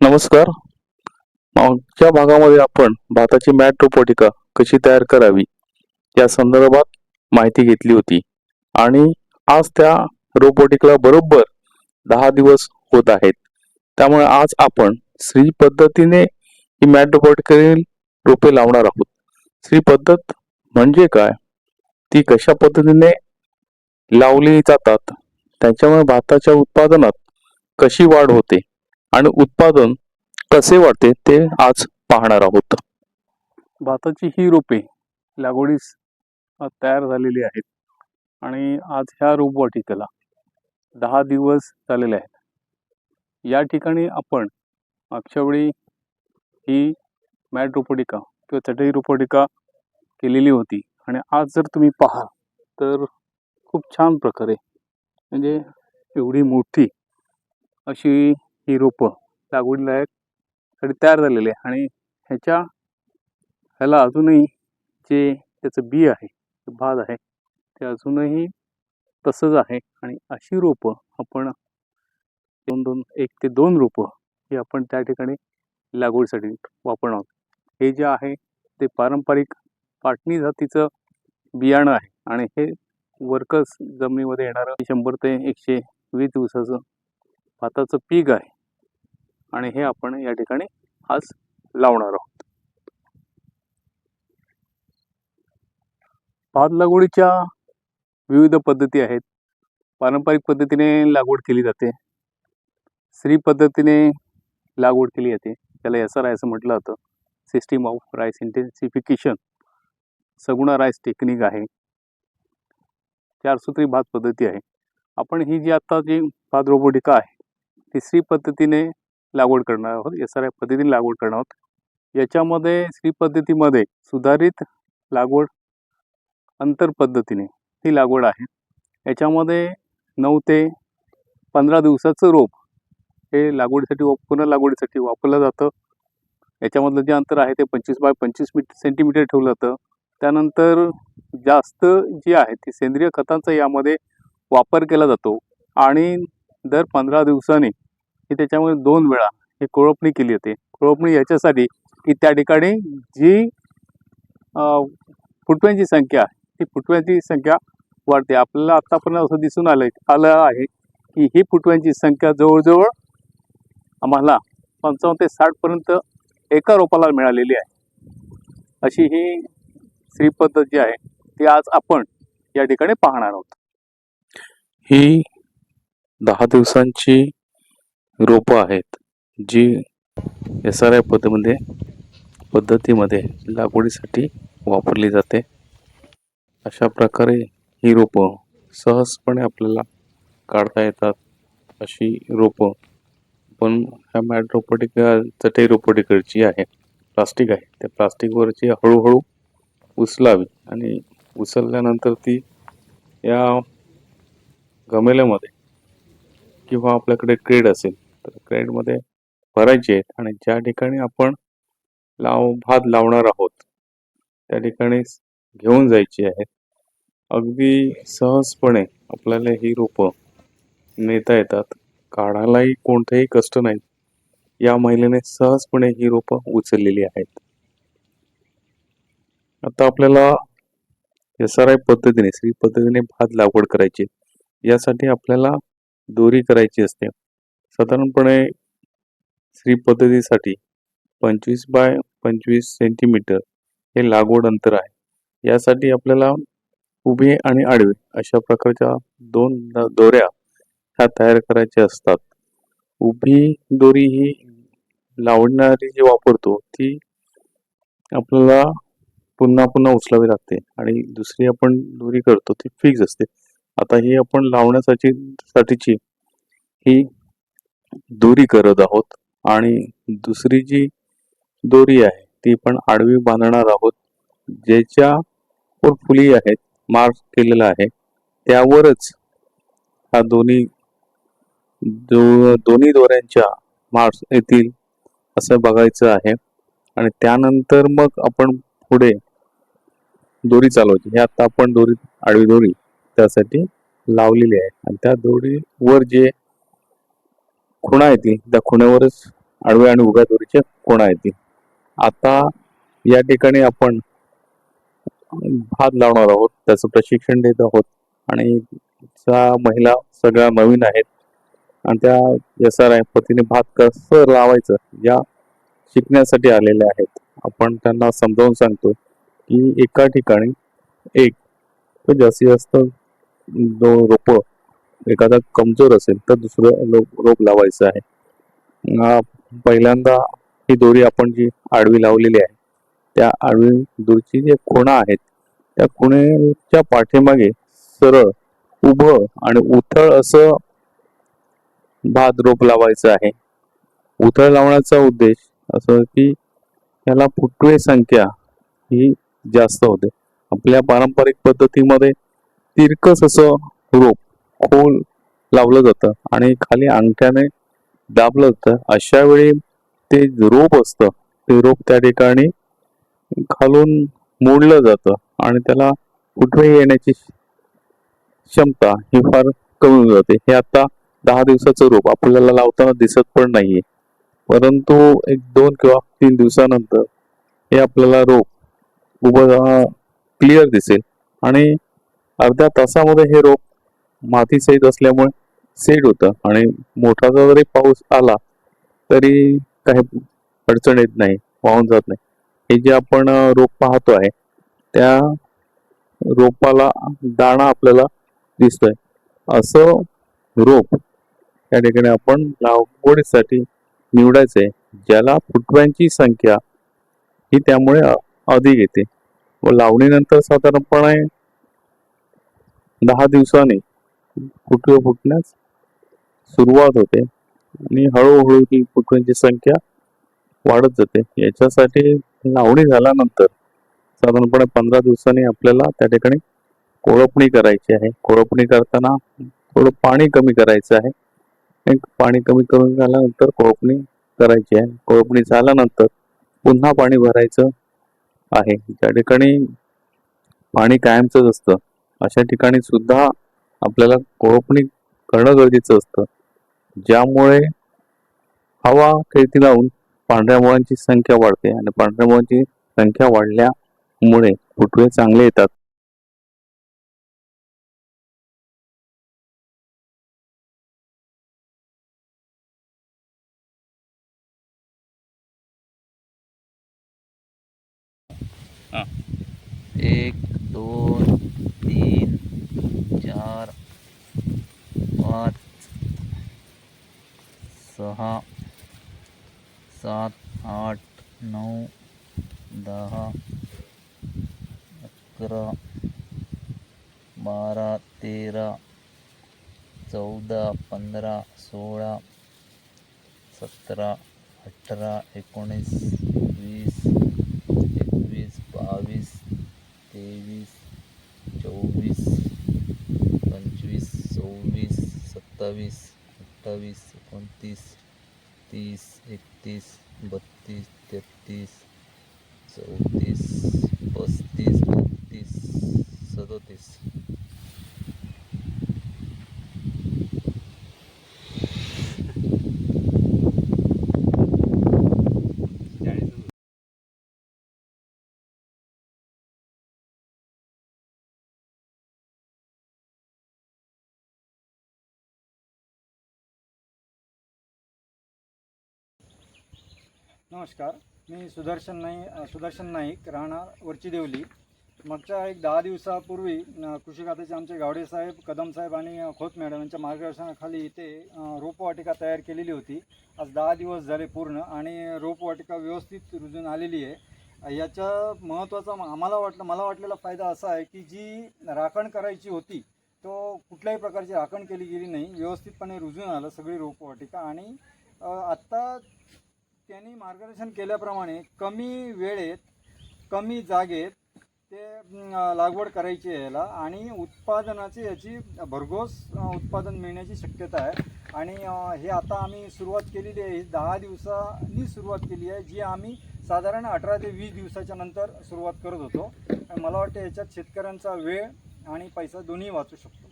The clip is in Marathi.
नमस्कार. मागच्या भागामध्ये आपण भाताची मॅट रोपवाटिका कशी तयार करावी या संदर्भात माहिती घेतली होती. आणि आज त्या रोपवाटिकेला बरोबर दहा दिवस होत आहेत. त्यामुळे आज आपण श्री पद्धतीने ही मॅट रोपवाटिकेतील रोपे लावणार आहोत. श्री पद्धत म्हणजे काय? ती कशा पद्धतीने लावली जातात? त्याच्यामुळे भाताच्या उत्पादनात कशी वाढ होते? आणि उत्पादन कसे वाढते ते आज पाहणार आहोत. भाताची ही रोपे लागवडीस तयार झालेली आहेत. आणि आज ह्या रोपवाटिकेला दहा दिवस झालेले आहेत. या ठिकाणी आपण मागच्या वेळी ही मॅट रोपवाटिका किंवा चटई रोपवाटिका केलेली होती. आणि आज जर तुम्ही पाहाल तर खूप छान प्रकारे म्हणजे एवढी मोठी अशी ही रोपं लागवडीलायकसाठी तयार झालेली आहे आणि ह्याच्या ह्याला अजूनही जे त्याचं बी आहे भाग आहे ते अजूनही तसंच आहे आणि अशी रोपं आपण दोन दोन एक ते दोन रोपं ही आपण त्या ठिकाणी लागवडीसाठी वापरणार आहोत. हे जे आहे ते पारंपरिक पाटणी जातीचं बियाणं आहे आणि हे वर्कस जमिनीमध्ये येणारं शंभर ते एकशे वीस दिवसाचं भाताचं पीक आहे. आणि हे आपण या ठिकाणी आज लावणार आहोत. भात लागवडीच्या विविध पद्धती आहेत. पारंपरिक पद्धतीने लागवड केली जाते. स्त्री पद्धतीने लागवड केली जाते. त्याला एस आर आय असं म्हटलं जातं. System of rice intensification Saguna rice technique आहे. चारसूत्री भात पद्धती आहे. आपण ही जी आता जी भात रोबोटिका आहे तिसरी श्री पद्धतीने लागवड करणार आहोत एस आर आय पद्धतीने लागवड करणार आहोत. याच्यामध्ये श्री पद्धतीमध्ये सुधारित लागवड अंतर पद्धतीने ही लागवड आहे. याच्यामध्ये नऊ ते पंधरा दिवसाचं रोप हे लागवडीसाठी वा पुन्हा लागवडीसाठी वापरलं जातं. याच्यामधलं जे अंतर आहे ते पंचवीस बाय पंचवीस मीट सेंटीमीटर ठेवलं जातं. त्यानंतर जास्त जी आहे ती सेंद्रिय खतांचा यामध्ये वापर केला जातो आणि दर पंधरा दिवसांनी की त्याच्यामुळे दोन वेळा ही कोळपणी केली जाते कोळपणी याच्यासाठी की त्या ठिकाणी जी फुटव्यांची संख्या ती फुटव्यांची संख्या वाढते. आपल्याला आत्तापर्यंत असं दिसून आलं आलं आहे की ही फुटव्यांची संख्या जवळजवळ आम्हाला पंचावन्न ते साठपर्यंत एका रोपाला मिळालेली आहे. अशी ही श्रीपद्धत जी आहे ती आज आपण या ठिकाणी पाहणार आहोत. ही दहा दिवसांची रोपं आहेत जी एस आर आय पद्धतीमध्ये पद्धतीमध्ये लागवडीसाठी वापरली जाते. अशा प्रकारे ही रोपं सहजपणे आपल्याला काढता येतात. अशी रोपं पण ह्या मॅट चटई रोपटिकडची आहे. प्लास्टिक आहे. त्या प्लास्टिकवरची हळूहळू उचलावी आणि उचलल्यानंतर ती या गमेल्यामध्ये किंवा आपल्याकडे क्रेड असेल तर क्रेडमध्ये भरायचे आहेत. आणि ज्या ठिकाणी आपण लाव भात लावणार आहोत त्या ठिकाणी घेऊन जायची आहेत अगदी सहजपणे आपल्याला ही रोपं नेता येतात. काढायलाही कोणतेही कष्ट नाही या महिलेने सहजपणे ही रोपं उचललेली आहेत. आता आपल्याला एस आर आय पद्धतीने श्री पद्धतीने भात लागवड करायची यासाठी आपल्याला दोरी करायची असते. साधारणपणे श्री पद्धतीसाठी पंचवीस बाय पंचवीस सेंटीमीटर हे लागवड अंतर आहे. यासाठी आपल्याला उभे आणि आडवे अशा प्रकारच्या दोन दोऱ्या ह्या तयार करायच्या असतात. उभी दोरी ही लावणारी जी वापरतो ती आपल्याला पुन्हा पुन्हा उचलावी लागते आणि दुसरी आपण दोरी करतो ती फिक्स असते. आता ही आपण लावण्यासाठी साठीची ही दोरी करत आहोत आणि दुसरी जी दोरी आहे ती पण आडवी बांधणार आहोत. ज्याच्या फुली आहेत मार्क केलेला आहे. त्यावरच हा दोन्ही दो दोन्ही दोऱ्यांच्या मार्क्स येतील असं बघायचं आहे. आणि त्यानंतर मग आपण पुढे दोरी चालवायची. हे आता आपण दोरी आडवी दोरी त्यासाठी लावलेली आहे. आणि त्या दोरीवर जे खुणा येतील. त्या खुण्यावरच आडव्या आणि उभ्या दोरीच्या खुणा येतील. आता या ठिकाणी आपण भात लावणार आहोत. त्याचं प्रशिक्षण देत आहोत. आणि त्या महिला सगळ्या नवीन आहेत आणि त्या एस आर आय पतीने भात कसं लावायचं या शिकण्यासाठी आलेल्या आहेत. आपण त्यांना समजावून सांगतो की एका ठिकाणी एक तर जास्तीत जास्त दोन रोपं एखादा कमजोर असेल तर दुसरं लोक रोप लावायचं आहे. पहिल्यांदा ही दोरी आपण जी आडवी लावलेली आहे त्या आडवी दोरीची जे खुणा आहेत त्या खुणेच्या पाठीमागे सरळ उभं आणि उथळ असं भात रोप लावायचं आहे. उथळ लावण्याचा उद्देश असं की त्याला फुटवे संख्या ही जास्त होते. आपल्या पारंपरिक पद्धतीमध्ये तिरकस असं रोप खोल लावलं जातं आणि खाली अंगठ्याने दाबलं जातं. अशा वेळी ते रोप असतं. ते रोप त्या ठिकाणी खालून मोडलं जातं आणि त्याला कुठेही येण्याची क्षमता ही फार कमी होऊन जाते. हे आता दहा दिवसाचं रोप आपल्याला लावताना दिसत पण नाहीये. परंतु एक दोन किंवा तीन दिवसानंतर हे आपल्याला रोप उभं क्लिअर दिसेल. आणि अर्ध्या तासामध्ये हे रोप माती सहित असल्यामुळे सेट होतं. आणि मोठा जरी पाऊस आला तरी काही अडचण येत नाही वाहून जात नाही. हे जे आपण रोप पाहतो आहे त्या रोपाला दाणा आपल्याला दिसतोय. असं रोप त्या ठिकाणी आपण लागवडीसाठी आहे ज्याला फुटव्यांची संख्या ही त्यामुळे अधिक येते. व लावणीनंतर साधारणपणे दहा दिवसांनी फुटवे फुटण्यास सुरुवात होते. आणि हळूहळू ही फुटव्यांची संख्या वाढत जाते. याच्यासाठी लावणी झाल्यानंतर साधारणपणे पंधरा दिवसांनी आपल्याला त्या ठिकाणी कोळपणी करायची आहे. कोळपणी करताना थोडं पाणी कमी करायचं आहे. पाणी कमी करून झाल्यानंतर कोळपणी करायची आहे. कोळपणी झाल्यानंतर पुन्हा पाणी भरायचं आहे. त्या ठिकाणी पाणी कायमचंच असतं अशा ठिकाणी सुद्धा आपल्याला कोळपणी करणं गरजेचं असतं. ज्यामुळे हवा खेळती लावून पांढऱ्या मुळांची संख्या वाढते आणि पांढऱ्या मुळांची संख्या वाढल्यामुळे फुटवे चांगले येतात. एक दोन चार, पाच सहा सात, आठ नऊ दहा अकरा बारा तेरा चौदा पंधरा सोळा सतरा अठरा एकोणीस सत्तावीस अठ्ठावीस एकोणतीस तीस एकतीस बत्तीस तेहतीस चौतीस पस्तीस बत्तीस सदोतीस. नमस्कार. मी सुदर्शन नाईक सुदर्शन नाईक राहणार वरची देवली. मागच्या एक दहा दिवसापूर्वी कृषी खात्याचे आमचे गावडे साहेब कदम साहेब आणि खोत मॅडम यांच्या मार्गदर्शनाखाली इथे रोपवाटिका तयार केलेली होती. आज दहा दिवस झाले पूर्ण आणि रोपवाटिका व्यवस्थित रुजून आलेली आहे. याच्या महत्त्वाचा आम्हाला वाटलं मला वाटलेला फायदा असा आहे की जी राखण करायची होती तो कुठल्याही प्रकारची राखण केली गेली नाही. व्यवस्थितपणे रुजून आलं सगळी रोपवाटिका आणि आत्ता त्यांनी मार्गदर्शन केल्याप्रमाणे कमी वेळेत कमी जागेत ते लागवड करायची आहे याला. आणि उत्पादनाची याची भरघोस उत्पादन मिळण्याची शक्यता आहे. आणि हे आता आम्ही सुरुवात केलेली आहे. दहा दिवसांनी सुरुवात केली आहे जी आम्ही साधारण अठरा ते वीस दिवसाच्या नंतर सुरुवात करत होतो. मला वाटतं याच्यात शेतकऱ्यांचा वेळ आणि पैसा दोन्ही वाचू शकतो.